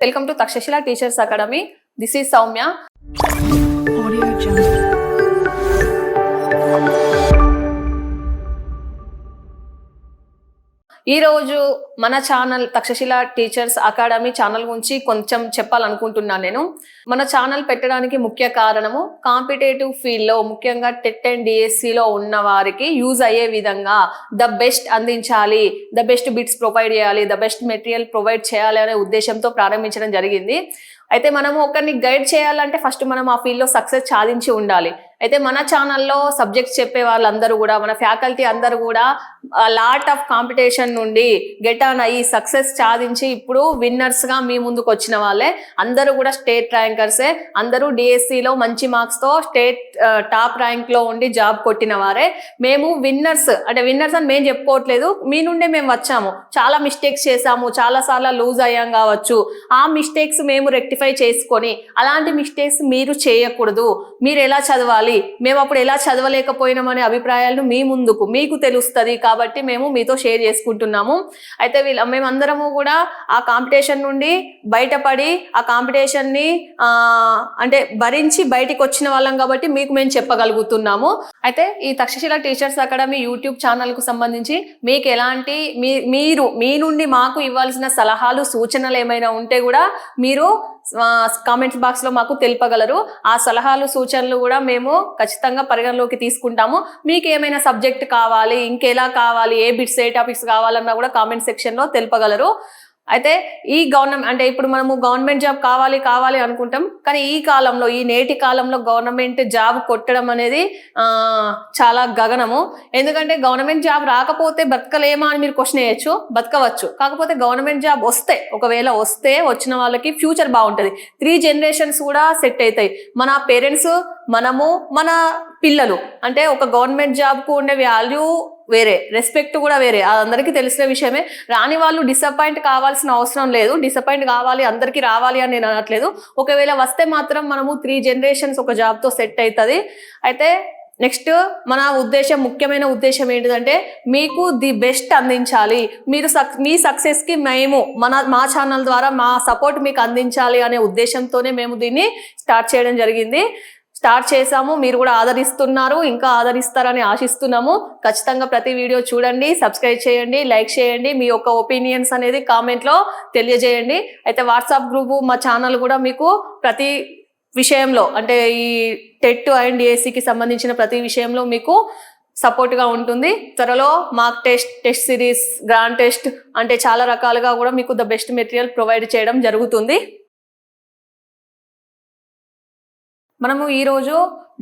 Welcome to Takshashila Teachers Academy. This is Soumya. ఈరోజు మన channel Takshashila teachers academy channel గురించి కొంచెం చెప్పాలనుకుంటున్నాను నేను మన ఛానల్ పెట్టడానికి ముఖ్య కారణము కాంపిటేటివ్ ఫీల్డ్లో ముఖ్యంగా టెట్ అండ్ డిఎస్సిలో ఉన్న వారికి యూజ్ అయ్యే విధంగా ద బెస్ట్ అందించాలి ద బెస్ట్ బిట్స్ ప్రొవైడ్ చేయాలి ద బెస్ట్ మెటీరియల్ ప్రొవైడ్ చేయాలి అనే ఉద్దేశంతో ప్రారంభించడం జరిగింది అయితే మనము ఒకరిని గైడ్ చేయాలంటే ఫస్ట్ మనం ఆ ఫీల్డ్లో సక్సెస్ సాధించి ఉండాలి అయితే మన ఛానల్లో సబ్జెక్ట్స్ చెప్పే వాళ్ళందరూ కూడా మన ఫ్యాకల్టీ అందరూ కూడా లాట్ ఆఫ్ కాంపిటీషన్ నుండి గెట్ ఆన్ అయ్యి సక్సెస్ సాధించి ఇప్పుడు విన్నర్స్గా మీ ముందుకు వచ్చిన వాళ్ళే అందరూ కూడా స్టేట్ ర్యాంకర్సే అందరూ డిఎస్సిలో e మంచి మార్క్స్తో స్టేట్ టాప్ ర్యాంక్లో ఉండి జాబ్ కొట్టిన వారే మేము విన్నర్స్ అంటే విన్నర్స్ అని మేము చెప్పుకోవట్లేదు మీ నుండే మేము వచ్చాము చాలా మిస్టేక్స్ చేసాము చాలా సార్లు లూజ్ అయ్యాం కావచ్చు ఆ మిస్టేక్స్ మేము రెక్టిఫై చేసుకొని అలాంటి మిస్టేక్స్ మీరు చేయకూడదు మీరు ఎలా చదవాలి చదవాలి మేము అప్పుడు ఎలా చదవలేకపోయినాం అనే అభిప్రాయాలను మీ ముందుకు మీకు తెలుస్తుంది కాబట్టి మేము మీతో షేర్ చేసుకుంటున్నాము అయితే వీళ్ళ మేమందరము కూడా ఆ కాంపిటీషన్ నుండి బయటపడి ఆ కాంపిటీషన్ని అంటే భరించి బయటికి వచ్చిన వాళ్ళం కాబట్టి మీకు మేము చెప్పగలుగుతున్నాము అయితే ఈ తక్షశిల టీచర్స్ అకాడమీ యూట్యూబ్ ఛానల్కు సంబంధించి మీకు ఎలాంటి మీ మీరు మీ నుండి మాకు ఇవ్వాల్సిన సలహాలు సూచనలు ఏమైనా ఉంటే కూడా మీరు కామెంట్స్ బాక్స్ లో మాకు తెలుపగలరు ఆ సలహాలు సూచనలు కూడా మేము ఖచ్చితంగా పరిగణలోకి తీసుకుంటాము మీకు ఏమైనా సబ్జెక్ట్ కావాలి ఇంకెలా కావాలి ఏ బిట్స్ ఏ టాపిక్స్ కావాలన్నా కూడా కామెంట్ సెక్షన్ లో తెలుపగలరు అయితే ఈ గవర్నమెంట్ అంటే ఇప్పుడు మనము గవర్నమెంట్ జాబ్ కావాలి కావాలి అనుకుంటాం కానీ ఈ కాలంలో ఈ నేటి కాలంలో గవర్నమెంట్ జాబ్ కొట్టడం అనేది చాలా గగనము ఎందుకంటే గవర్నమెంట్ జాబ్ రాకపోతే బతకలేమా అని మీరు క్వశ్చన్ వేయచ్చు బతకవచ్చు కాకపోతే గవర్నమెంట్ జాబ్ వస్తే ఒకవేళ వస్తే వచ్చిన వాళ్ళకి ఫ్యూచర్ బాగుంటుంది త్రీ జనరేషన్స్ కూడా సెట్ అవుతాయి మన పేరెంట్స్ మనము మన పిల్లలు అంటే ఒక గవర్నమెంట్ జాబ్కు ఉండే వాల్యూ వేరే రెస్పెక్ట్ కూడా వేరే అది అందరికీ తెలిసిన విషయమే రాని వాళ్ళు డిసప్పాయింట్ కావాల్సిన అవసరం లేదు డిసప్పాయింట్ కావాలి అందరికీ రావాలి అని నేను అనట్లేదు ఒకవేళ వస్తే మాత్రం మనము త్రీ జనరేషన్స్ ఒక జాబ్తో సెట్ అవుతుంది అయితే నెక్స్ట్ మన ఉద్దేశం ముఖ్యమైన ఉద్దేశం ఏంటిదంటే మీకు ది బెస్ట్ అందించాలి మీరు సక్ మీ సక్సెస్కి మేము మన మా ఛానల్ ద్వారా మా సపోర్ట్ మీకు అందించాలి అనే ఉద్దేశంతోనే మేము దీన్ని స్టార్ట్ చేయడం జరిగింది స్టార్ట్ చేశాము మీరు కూడా ఆదరిస్తున్నారు ఇంకా ఆదరిస్తారని ఆశిస్తున్నాము ఖచ్చితంగా ప్రతి వీడియో చూడండి సబ్స్క్రైబ్ చేయండి లైక్ చేయండి మీ యొక్క ఒపీనియన్స్ అనేది కామెంట్లో తెలియజేయండి అయితే వాట్సాప్ గ్రూపు మా ఛానల్ కూడా మీకు ప్రతి విషయంలో అంటే ఈ టెట్ అండ్ ఏసీకి సంబంధించిన ప్రతి విషయంలో మీకు సపోర్ట్గా ఉంటుంది త్వరలో mock test test series grand test అంటే చాలా రకాలుగా కూడా మీకు ద బెస్ట్ మెటీరియల్ ప్రొవైడ్ చేయడం జరుగుతుంది మనము ఈరోజు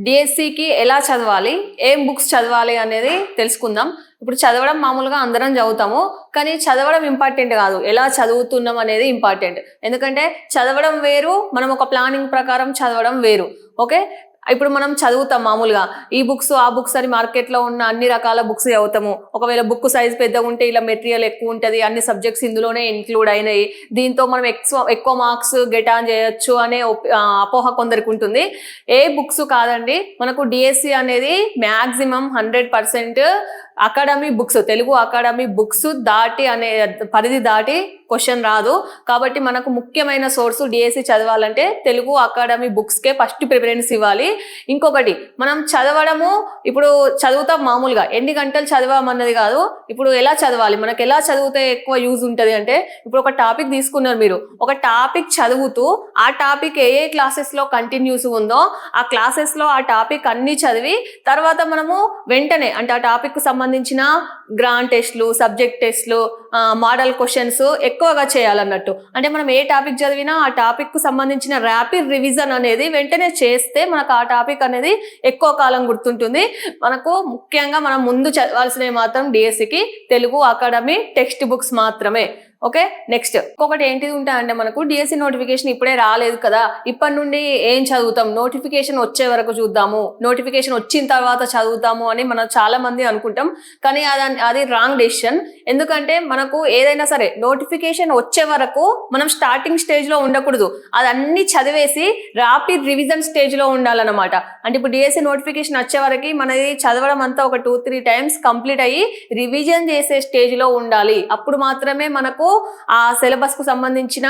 డిఎస్సికి e ఎలా చదవాలి ఏం బుక్స్ చదవాలి అనేది తెలుసుకుందాం ఇప్పుడు చదవడం మామూలుగా అందరం చదువుతాము కానీ చదవడం ఇంపార్టెంట్ కాదు ఎలా చదువుతున్నాం అనేది ఇంపార్టెంట్ ఎందుకంటే చదవడం వేరు మనం ఒక ప్లానింగ్ ప్రకారం చదవడం వేరు ఓకే ఇప్పుడు మనం చదువుతాం మామూలుగా ఈ బుక్స్ ఆ బుక్స్ అని మార్కెట్లో ఉన్న అన్ని రకాల బుక్స్ చదువుతాము ఒకవేళ బుక్ సైజ్ పెద్దగా ఉంటే ఇలా మెటీరియల్ ఎక్కువ ఉంటుంది అన్ని సబ్జెక్ట్స్ ఇందులోనే ఇంక్లూడ్ అయినాయి దీంతో మనం ఎక్కువ ఎక్కువ మార్క్స్ గెట్ ఆన్ చేయొచ్చు అనే అపోహ కొందరికి ఉంటుంది ఏ బుక్స్ కాదండి మనకు డిఎస్సి e అనేది maximum hundred percent academy books Telugu academy books దాటి అనే పరిధి దాటి క్వశ్చన్ రాదు కాబట్టి మనకు ముఖ్యమైన సోర్సు డిఎస్సి e చదవాలంటే తెలుగు అకాడమీ బుక్స్కే ఫస్ట్ ప్రిఫరెన్స్ ఇవ్వాలి ఇంకొకటి మనం చదవడము ఇప్పుడు చదువుతాం మామూలుగా ఎన్ని గంటలు చదవమన్నది కాదు ఇప్పుడు ఎలా చదవాలి మనకి ఎలా చదివితే ఎక్కువ యూజ్ ఉంటుంది అంటే ఇప్పుడు ఒక టాపిక్ తీసుకున్నారు మీరు ఒక టాపిక్ చదువుతూ ఆ టాపిక్ ఏ ఏ క్లాసెస్లో కంటిన్యూస్ ఉందో ఆ క్లాసెస్లో ఆ టాపిక్ అన్ని చదివి తర్వాత మనము వెంటనే అంటే ఆ టాపిక్కు సంబంధించిన గ్రాండ్ టెస్ట్లు సబ్జెక్ట్ టెస్ట్లు మోడల్ క్వశ్చన్స్ ఎక్కువగా చేయాలన్నట్టు అంటే మనం ఏ టాపిక్ చదివినా ఆ టాపిక్కు సంబంధించిన ర్యాపిడ్ రివిజన్ అనేది వెంటనే చేస్తే మనకు ఆ టాపిక్ అనేది ఎక్కువ కాలం గుర్తుంటుంది మనకు ముఖ్యంగా మనం ముందు చదవాల్సినవి మాత్రం డిఎస్సికి e Telugu academy text books మాత్రమే ఓకే నెక్స్ట్ ఒకటి ఏంటిది అంటే మనకు డిఎస్సి e నోటిఫికేషన్ ఇప్పుడే రాలేదు కదా ఇప్పటి నుండి ఏం చదువుతాం నోటిఫికేషన్ వచ్చే వరకు చూద్దాము నోటిఫికేషన్ వచ్చిన తర్వాత చదువుతాము అని మనం చాలా మంది అనుకుంటాం కానీ అది అది రాంగ్ డెసిషన్ ఎందుకంటే మనకు ఏదైనా సరే నోటిఫికేషన్ వచ్చే వరకు మనం స్టార్టింగ్ స్టేజ్ లో ఉండకూడదు అది అన్ని చదివేసి రాపిడ్ రివిజన్ స్టేజ్ లో ఉండాలన్నమాట అంటే ఇప్పుడు డిఎస్సి e నోటిఫికేషన్ వచ్చే వరకు మనది చదవడం అంతా ఒక టూ త్రీ టైమ్స్ కంప్లీట్ అయ్యి రివిజన్ చేసే స్టేజ్ లో ఉండాలి అప్పుడు మాత్రమే మనకు ఆ సిలబస్ కు సంబంధించిన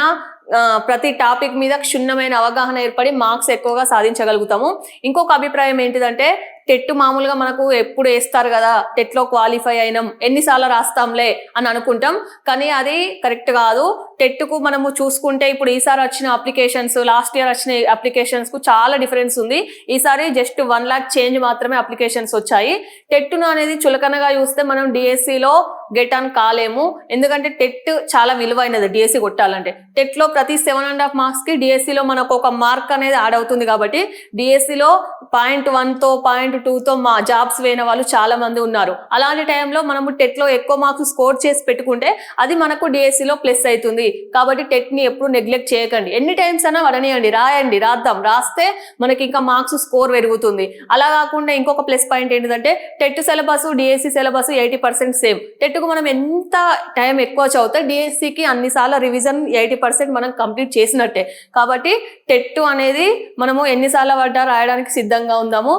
ప్రతి టాపిక్ మీద క్షుణ్ణమైన అవగాహన ఏర్పడి మార్క్స్ ఎక్కువగా సాధించగలుగుతాము ఇంకొక అభిప్రాయం ఏంటిదంటే టెట్ మామూలుగా మనకు ఎప్పుడు వేస్తారు కదా టెట్లో క్వాలిఫై అయినాం ఎన్నిసార్లు రాస్తాంలే అని అనుకుంటాం కానీ అది కరెక్ట్ కాదు టెట్కు మనము చూసుకుంటే ఇప్పుడు ఈసారి వచ్చిన అప్లికేషన్స్ లాస్ట్ ఇయర్ వచ్చిన అప్లికేషన్స్ కు చాలా డిఫరెన్స్ ఉంది ఈసారి జస్ట్ వన్ లాక్ చేంజ్ మాత్రమే అప్లికేషన్స్ వచ్చాయి టెట్ను అనేది చులకనగా చూస్తే మనం డిఎస్సిలో e గెట్ ఆన్ కాలేము ఎందుకంటే టెట్ చాలా విలువైనది డిఎస్సి e కొట్టాలంటే టెట్లో ప్రతి సెవెన్ అండ్ హాఫ్ మార్క్స్కి డిఎస్సిలో e మనకు ఒక మార్క్ అనేది యాడ్ అవుతుంది కాబట్టి డిఎస్సిలో పాయింట్ వన్తో పాయింట్ టూతో మా జాబ్స్ వేయన వాళ్ళు చాలా మంది ఉన్నారు అలాంటి టైంలో మనము టెట్లో ఎక్కువ మార్క్స్ స్కోర్ చేసి పెట్టుకుంటే అది మనకు డిఎస్సిలో e ప్లస్ అవుతుంది కాబట్టి టెట్ని ఎప్పుడు నెగ్లెక్ట్ చేయకండి ఎన్ని టైమ్స్ అయినా వడనీయండి రాయండి రాద్దాం రాస్తే మనకి ఇంకా మార్క్స్ స్కోర్ పెరుగుతుంది అలా కాకుండా ఇంకొక ప్లస్ పాయింట్ ఏంటంటే TET syllabus DSC syllabus eighty percent same టెట్కు మనం ఎంత టైం ఎక్కువ చదివితే డిఎస్సికి అన్నిసార్లు రివిజన్ ఎయిటీ పర్సెంట్ మనం కంప్లీట్ చేసినట్టే కాబట్టి టెట్ అనేది మనము ఎన్నిసార్లు పడ్డా రాయడానికి సిద్ధంగా ఉందాము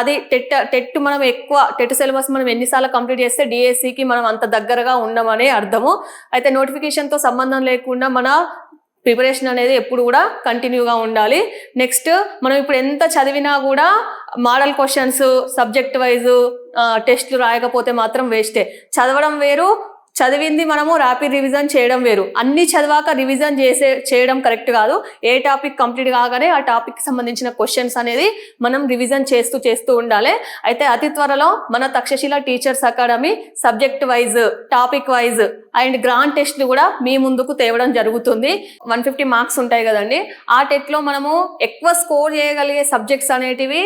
అది అది టెట్ టెట్ మనం ఎక్కువ టెట్ సిలబస్ మనం ఎన్నిసార్లు కంప్లీట్ చేస్తే డిఎస్సికి మనం అంత దగ్గరగా ఉన్నామనే అర్థము అయితే నోటిఫికేషన్తో సంబంధం లేకుండా మన ప్రిపరేషన్ అనేది ఎప్పుడు కూడా కంటిన్యూగా ఉండాలి నెక్స్ట్ మనం ఇప్పుడు ఎంత చదివినా కూడా మోడల్ క్వశ్చన్స్ సబ్జెక్ట్ వైజ్ టెస్ట్లు రాయకపోతే మాత్రం వేస్టే చదవడం వేరు చదివింది మనము ర్యాపిడ్ రివిజన్ చేయడం వేరు అన్ని చదివాక రివిజన్ చేసే చేయడం కరెక్ట్ కాదు ఏ టాపిక్ కంప్లీట్ కాగానే ఆ టాపిక్ సంబంధించిన క్వశ్చన్స్ అనేది మనం రివిజన్ చేస్తూ చేస్తూ ఉండాలి అయితే అతి త్వరలో మన Takshashila teachers academy subject wise topic wise and grand test కూడా మీ ముందుకు తేవడం జరుగుతుంది వన్ ఫిఫ్టీ మార్క్స్ ఉంటాయి కదండి ఆ టెట్లో మనము ఎక్కువ స్కోర్ చేయగలిగే సబ్జెక్ట్స్ అనేటివి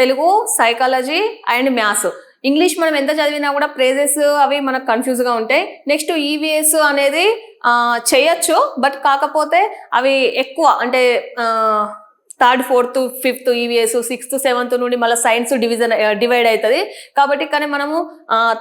Telugu psychology and maths English మనం ఎంత చదివినా కూడా ప్రేజెస్ అవి మనకు కన్ఫ్యూజ్ గా ఉంటాయి నెక్స్ట్ ఈవీఎస్ e అనేది చేయొచ్చు బట్ కాకపోతే అవి ఎక్కువ అంటే third fourth fifth EVS sixth seventh నుండి మళ్ళీ సైన్స్ డివిజన్ డివైడ్ అవుతుంది కాబట్టి కానీ మనము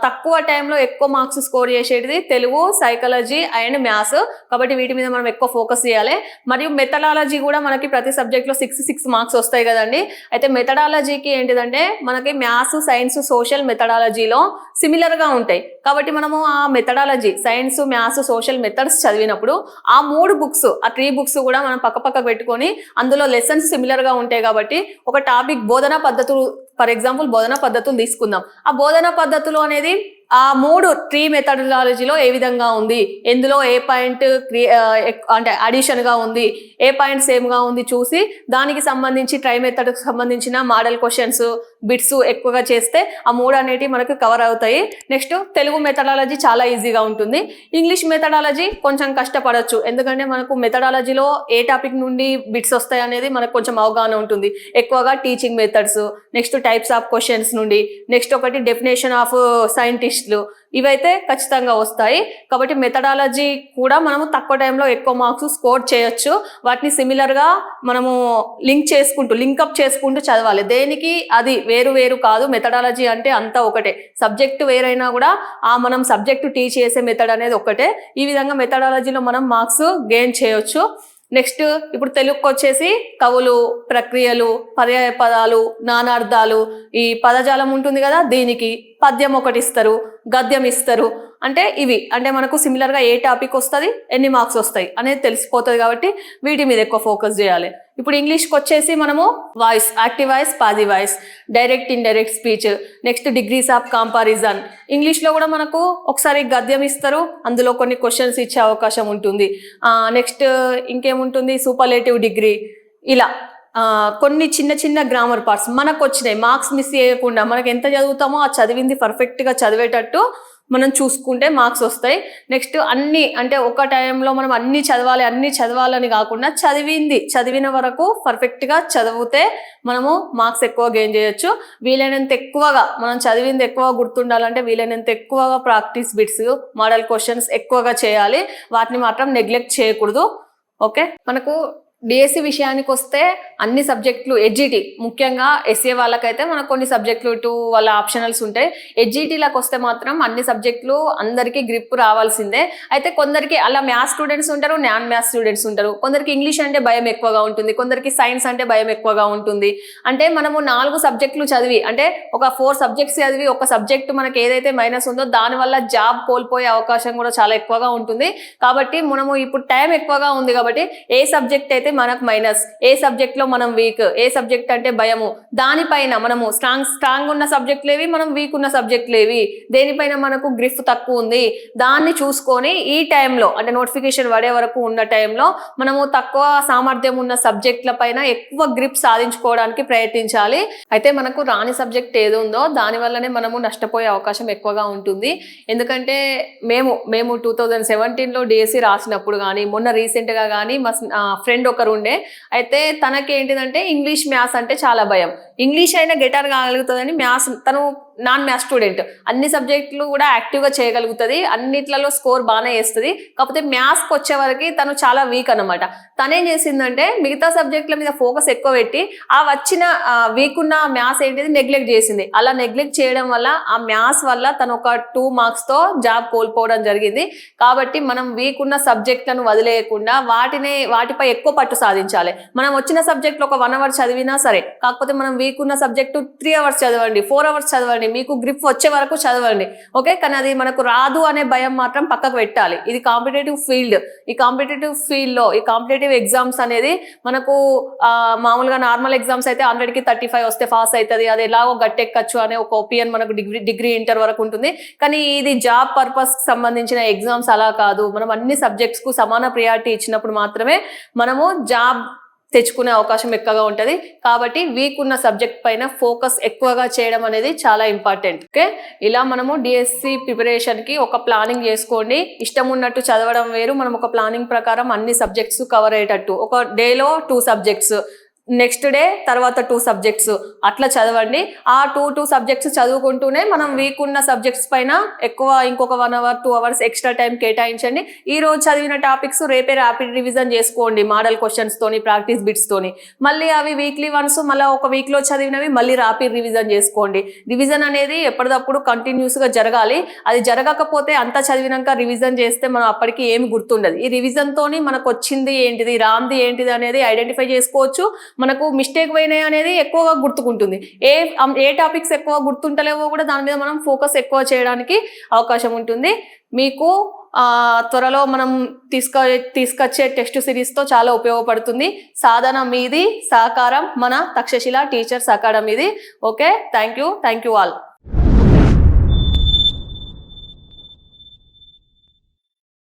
తక్కువ టైంలో ఎక్కువ మార్క్స్ స్కోర్ చేసేటిది తెలుగు సైకాలజీ అండ్ మ్యాథ్స్ కాబట్టి వీటి మీద మనం ఎక్కువ ఫోకస్ చేయాలి మరియు మెథడాలజీ కూడా మనకి ప్రతి సబ్జెక్ట్లో సిక్స్ సిక్స్ మార్క్స్ వస్తాయి కదండి అయితే మెథడాలజీకి ఏంటిదంటే మనకి మ్యాథ్స్ సైన్స్ సోషల్ మెథడాలజీలో సిమిలర్గా ఉంటాయి కాబట్టి మనము ఆ methodology science maths social methods చదివినప్పుడు ఆ మూడు బుక్స్ ఆ త్రీ బుక్స్ కూడా మనం పక్కపక్క పెట్టుకొని అందులో లెసన్స్ సిమిలర్ గా ఉంటాయి కాబట్టి ఒక టాపిక్ బోధన పద్ధతులు ఫర్ ఎగ్జాంపుల్ బోధన పద్ధతులు తీసుకుందాం ఆ బోధన పద్ధతులు అనేది ఆ మూడు ట్రీ మెథడాలజీలో ఏ విధంగా ఉంది ఎందులో ఏ పాయింట్ అంటే అడిషన్గా ఉంది ఏ పాయింట్ సేమ్గా ఉంది చూసి దానికి సంబంధించి ట్రై మెథడ్ సంబంధించిన మోడల్ క్వశ్చన్స్ బిట్స్ ఎక్కువగా చేస్తే ఆ మూడు అనేటివి మనకు కవర్ అవుతాయి నెక్స్ట్ తెలుగు మెథడాలజీ చాలా ఈజీగా ఉంటుంది ఇంగ్లీష్ మెథడాలజీ కొంచెం కష్టపడవచ్చు ఎందుకంటే మనకు మెథడాలజీలో ఏ టాపిక్ నుండి బిట్స్ వస్తాయి అనేది మనకు కొంచెం అవగాహన ఉంటుంది ఎక్కువగా teaching methods next types of questions నుండి నెక్స్ట్ ఒకటి డెఫినేషన్ ఆఫ్ సైంటిస్టులు ఇవైతే ఖచ్చితంగా వస్తాయి కాబట్టి మెథడాలజీ కూడా మనము తక్కువ టైంలో ఎక్కువ మార్క్స్ స్కోర్ చేయొచ్చు వాటిని సిమిలర్గా మనము లింక్ చేసుకుంటూ లింకప్ చేసుకుంటూ చదవాలి దేనికి అది వేరు వేరు కాదు మెథడాలజీ అంటే అంతా ఒకటే సబ్జెక్టు వేరైనా కూడా ఆ మనం సబ్జెక్టు టీచ్ చేసే మెథడ్ అనేది ఒకటే ఈ విధంగా మెథడాలజీలో మనం మార్క్స్ గెయిన్ చేయొచ్చు నెక్స్ట్ ఇప్పుడు తెలుగుకి వచ్చేసి కవులు ప్రక్రియలు పర్యాయ పదాలు నానార్థాలు ఈ పదజాలం ఉంటుంది కదా దీనికి పద్యం ఒకటి ఇస్తారు గద్యం ఇస్తారు అంటే ఇవి అంటే మనకు సిమిలర్గా ఏ టాపిక్ వస్తుంది ఎన్ని మార్క్స్ వస్తాయి అనేది తెలిసిపోతుంది కాబట్టి వీటి మీద ఎక్కువ ఫోకస్ చేయాలి ఇప్పుడు ఇంగ్లీష్కి వచ్చేసి మనము voice active voice passive voice direct indirect speech next degrees of comparison ఇంగ్లీష్లో కూడా మనకు ఒకసారి గద్యం ఇస్తారు అందులో కొన్ని క్వశ్చన్స్ ఇచ్చే అవకాశం ఉంటుంది నెక్స్ట్ ఇంకేముంటుంది సూపర్లేటివ్ డిగ్రీ ఇలా కొన్ని చిన్న చిన్న గ్రామర్ పార్ట్స్ మనకు వచ్చినాయి మార్క్స్ మిస్ చేయకుండా మనకు ఎంత చదువుతామో ఆ చదివింది పర్ఫెక్ట్గా చదివేటట్టు మనం చూసుకుంటే మార్క్స్ వస్తాయి నెక్స్ట్ అన్ని అంటే ఒక టైంలో మనం అన్ని చదవాలి అన్ని చదవాలని కాకుండా చదివింది చదివిన వరకు పర్ఫెక్ట్గా చదివితే మనము మార్క్స్ ఎక్కువ గెయిన్ చేయొచ్చు వీలైనంత ఎక్కువగా మనం చదివింది ఎక్కువ గుర్తుండాలంటే వీలైనంత ఎక్కువగా ప్రాక్టీస్ బిట్స్ మోడల్ క్వశ్చన్స్ ఎక్కువగా చేయాలి వాటిని మాత్రం నెగ్లెక్ట్ చేయకూడదు ఓకే మనకు డిఎస్సి e విషయానికి వస్తే అన్ని సబ్జెక్టులు ఎడ్జిటి ముఖ్యంగా ఎస్ఏ e వాళ్ళకైతే మనకు కొన్ని సబ్జెక్టులు ఇటు వాళ్ళ ఆప్షనల్స్ ఉంటాయి ఎడ్జిటీలకు వస్తే మాత్రం అన్ని సబ్జెక్టులు అందరికీ గ్రిప్ రావాల్సిందే అయితే కొందరికి అలా మ్యాథ్స్ స్టూడెంట్స్ ఉంటారు నాన్ మ్యాథ్స్ స్టూడెంట్స్ ఉంటారు కొందరికి ఇంగ్లీష్ అంటే భయం ఎక్కువగా ఉంటుంది కొందరికి సైన్స్ అంటే భయం ఎక్కువగా ఉంటుంది అంటే మనము నాలుగు సబ్జెక్టులు చదివి అంటే ఒక ఫోర్ సబ్జెక్ట్స్ చదివి ఒక సబ్జెక్ట్ మనకి ఏదైతే మైనస్ ఉందో దానివల్ల జాబ్ కోల్పోయే అవకాశం కూడా చాలా ఎక్కువగా ఉంటుంది కాబట్టి మనము ఇప్పుడు టైం ఎక్కువగా ఉంది కాబట్టి ఏ సబ్జెక్ట్ అయితే అయితే మనకు మైనస్ ఏ సబ్జెక్ట్ లో మనం వీక్ ఏ సబ్జెక్ట్ అంటే భయము దానిపైన మనము స్ట్రాంగ్ స్ట్రాంగ్ ఉన్న లేవి మనం వీక్ ఉన్న లేవి దేనిపైన మనకు గ్రిఫ్ తక్కువ ఉంది దాన్ని చూసుకొని ఈ టైంలో అంటే నోటిఫికేషన్ పడే వరకు ఉన్న టైంలో మనము తక్కువ సామర్థ్యం ఉన్న సబ్జెక్ట్ల పైన ఎక్కువ గ్రిప్ సాధించుకోవడానికి ప్రయత్నించాలి అయితే మనకు రాని సబ్జెక్ట్ ఏది ఉందో దాని వల్లనే మనము నష్టపోయే అవకాశం ఎక్కువగా ఉంటుంది ఎందుకంటే మేము మేము టూ థౌజండ్ లో డిఎస్సి e రాసినప్పుడు కానీ మొన్న రీసెంట్గా కానీ మా ఫ్రెండ్ ఒక ఒకరు ఉండే అయితే తనకి ఏంటిదంటే ఇంగ్లీష్ మ్యాథ్స్ అంటే చాలా భయం ఇంగ్లీష్ అయినా గెటర్ కాగలుగుతుందని మ్యాథ్స్ తను నాన్ మ్యాథ్స్ స్టూడెంట్ అన్ని సబ్జెక్టులు కూడా యాక్టివ్గా చేయగలుగుతుంది అన్నిట్లలో స్కోర్ బాగానే వేస్తుంది కాకపోతే మ్యాథ్స్కి వచ్చేవరకి తను చాలా వీక్ అనమాట తనేం చేసిందంటే మిగతా సబ్జెక్టుల మీద ఫోకస్ ఎక్కువ పెట్టి ఆ వచ్చిన వీక్ ఉన్న మ్యాథ్స్ ఏంటిది నెగ్లెక్ట్ చేసింది అలా నెగ్లెక్ట్ చేయడం వల్ల ఆ మ్యాథ్స్ వల్ల తను ఒక టూ మార్క్స్తో జాబ్ కోల్పోవడం జరిగింది కాబట్టి మనం వీక్ ఉన్న సబ్జెక్టులను వదిలేయకుండా వాటిని వాటిపై ఎక్కువ పట్టు సాధించాలి మనం వచ్చిన సబ్జెక్టులు ఒక వన్ అవర్ చదివినా సరే కాకపోతే మనం వీక్ ఉన్న సబ్జెక్టు త్రీ అవర్స్ చదవండి ఫోర్ అవర్స్ చదవండి మీకు గ్రిప్ వచ్చే వరకు చదవండి ఓకే కానీ అది మనకు రాదు అనే భయం మాత్రం పక్కకు పెట్టాలి ఇది కాంపిటేటివ్ ఫీల్డ్ ఈ కాంపిటేటివ్ ఫీల్డ్లో ఈ కాంపిటేటివ్ ఎగ్జామ్స్ అనేది మనకు మామూలుగా నార్మల్ ఎగ్జామ్స్ అయితే హండ్రెడ్కి థర్టీ ఫైవ్ వస్తే పాస్ అవుతుంది అది ఎలాగో గట్టెక్కచ్చు అనే ఒక ఒపీనియన్ మనకు డిగ్రీ డిగ్రీ ఇంటర్ వరకు ఉంటుంది కానీ ఇది జాబ్ పర్పస్కి సంబంధించిన ఎగ్జామ్స్ అలా కాదు మనం అన్ని సబ్జెక్ట్స్కు సమాన ప్రియారిటీ ఇచ్చినప్పుడు మాత్రమే మనము జాబ్ తెచ్చుకునే అవకాశం ఎక్కువగా ఉంటుంది కాబట్టి వీక్ ఉన్న సబ్జెక్ట్ పైన ఫోకస్ ఎక్కువగా చేయడం అనేది చాలా ఇంపార్టెంట్ ఓకే ఇలా మనము డిఎస్సి ప్రిపరేషన్కి ఒక ప్లానింగ్ చేసుకోండి ఇష్టం ఉన్నట్టు చదవడం వేరు మనం ఒక ప్లానింగ్ ప్రకారం అన్ని సబ్జెక్ట్స్ కవర్ అయ్యేటట్టు ఒక డేలో టూ సబ్జెక్ట్స్ నెక్స్ట్ డే తర్వాత టూ సబ్జెక్ట్స్ అట్లా చదవండి ఆ టూ టూ సబ్జెక్ట్స్ చదువుకుంటూనే మనం వీక్ ఉన్న సబ్జెక్ట్స్ పైన ఎక్కువ ఇంకొక one hour two hours extra time కేటాయించండి ఈ రోజు చదివిన టాపిక్స్ రేపే ర్యాపిడ్ రివిజన్ చేసుకోండి మోడల్ క్వశ్చన్స్ తోని ప్రాక్టీస్ బిట్స్ తోని మళ్ళీ అవి వీక్లీ వన్స్ మళ్ళీ ఒక వీక్లో చదివినవి మళ్ళీ ర్యాపిడ్ రివిజన్ చేసుకోండి రివిజన్ అనేది ఎప్పటికప్పుడు కంటిన్యూస్గా జరగాలి అది జరగకపోతే అంతా చదివినాక రివిజన్ చేస్తే మనం అప్పటికి ఏమి గుర్తుండదు ఈ రివిజన్తోని మనకు వచ్చింది ఏంటిది రాంది ఏంటిది అనేది ఐడెంటిఫై చేసుకోవచ్చు మనకు మిస్టేక్ పోయినాయి అనేది ఎక్కువగా గుర్తుకుంటుంది ఏ ఏ టాపిక్స్ ఎక్కువ గుర్తుంటలేవో కూడా దాని మీద మనం ఫోకస్ ఎక్కువ చేయడానికి అవకాశం ఉంటుంది మీకు త్వరలో మనం తీసుక తీసుకొచ్చే టెస్ట్ సిరీస్తో చాలా ఉపయోగపడుతుంది సాధన మీది సహకారం మన Takshashila teachers అకాడమీది okay thank you thank you all